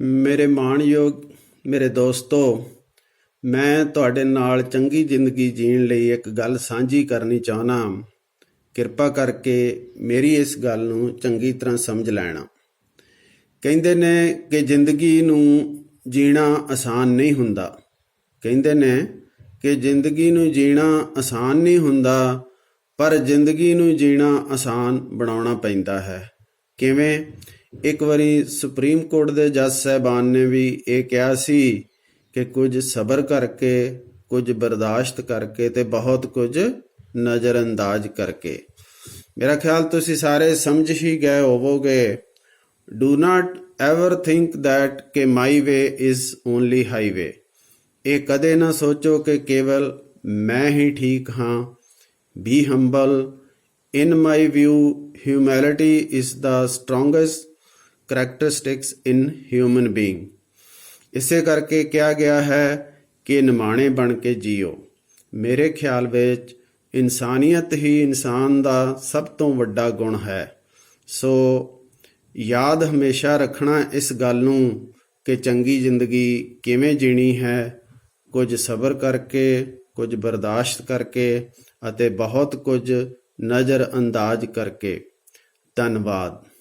ਮੇਰੇ ਮਾਣਯੋਗ, ਮੇਰੇ ਦੋਸਤੋ, ਮੈਂ ਤੁਹਾਡੇ ਨਾਲ ਚੰਗੀ ਜ਼ਿੰਦਗੀ ਜੀਣ ਲਈ ਇੱਕ ਗੱਲ ਸਾਂਝੀ ਕਰਨੀ ਚਾਹਨਾ ਕਿਰਪਾ ਕਰਕੇ ਮੇਰੀ ਇਸ ਗੱਲ ਨੂੰ ਚੰਗੀ ਤਰ੍ਹਾਂ ਸਮਝ ਲੈਣਾ। ਕਹਿੰਦੇ ਨੇ ਕਿ ਜ਼ਿੰਦਗੀ ਨੂੰ ਜੀਣਾ ਆਸਾਨ ਨਹੀਂ ਹੁੰਦਾ। ਕਹਿੰਦੇ ਨੇ ਕਿ ਜ਼ਿੰਦਗੀ ਨੂੰ ਜੀਣਾ ਆਸਾਨ ਨਹੀਂ ਹੁੰਦਾ, ਪਰ ਜ਼ਿੰਦਗੀ ਨੂੰ ਜੀਣਾ ਆਸਾਨ ਬਣਾਉਣਾ ਪੈਂਦਾ ਹੈ। ਕਿਵੇਂ? ਇੱਕ ਵਾਰੀ ਸੁਪਰੀਮ ਕੋਰਟ ਦੇ ਜੱਜ ਸਾਹਿਬਾਨ ਨੇ ਵੀ ਇਹ ਕਿਹਾ ਸੀ ਕਿ ਕੁਝ ਸਬਰ ਕਰਕੇ, ਕੁਝ ਬਰਦਾਸ਼ਤ ਕਰਕੇ ਤੇ ਬਹੁਤ ਕੁਝ ਨਜ਼ਰਅੰਦਾਜ਼ ਕਰਕੇ। ਮੇਰਾ ਖਿਆਲ ਤੁਸੀਂ ਸਾਰੇ ਸਮਝ ਹੀ ਗਏ ਹੋਵੋਗੇ। Do not ever think that ਕਿ my way is only highway ਇਹ ਕਦੇ ਨਾ ਸੋਚੋ ਕਿ ਕੇਵਲ ਮੈਂ ਹੀ ਠੀਕ ਹਾਂ be humble in my view humility is the strongest characteristics in human being ਇਸੇ ਕਰਕੇ ਕਿਹਾ ਗਿਆ ਹੈ ਕਿ ਨਿਮਾਣੇ ਬਣ ਕੇ ਜੀਓ। ਮੇਰੇ ਖਿਆਲ ਵਿੱਚ, ਇਨਸਾਨੀਅਤ ਹੀ ਇਨਸਾਨ ਦਾ ਸਭ ਤੋਂ ਵੱਡਾ ਗੁਣ ਹੈ। ਸੋ, ਯਾਦ ਹਮੇਸ਼ਾ ਰੱਖਣਾ ਇਸ ਗੱਲ ਨੂੰ ਕਿ ਚੰਗੀ ਜ਼ਿੰਦਗੀ ਕਿਵੇਂ ਜੀਣੀ ਹੈ। ਕੁਝ ਸਬਰ ਕਰਕੇ, ਕੁਝ ਬਰਦਾਸ਼ਤ ਕਰਕੇ ਅਤੇ ਬਹੁਤ ਕੁਝ ਨਜ਼ਰ ਅੰਦਾਜ਼ ਕਰਕੇ ਧੰਨਵਾਦ।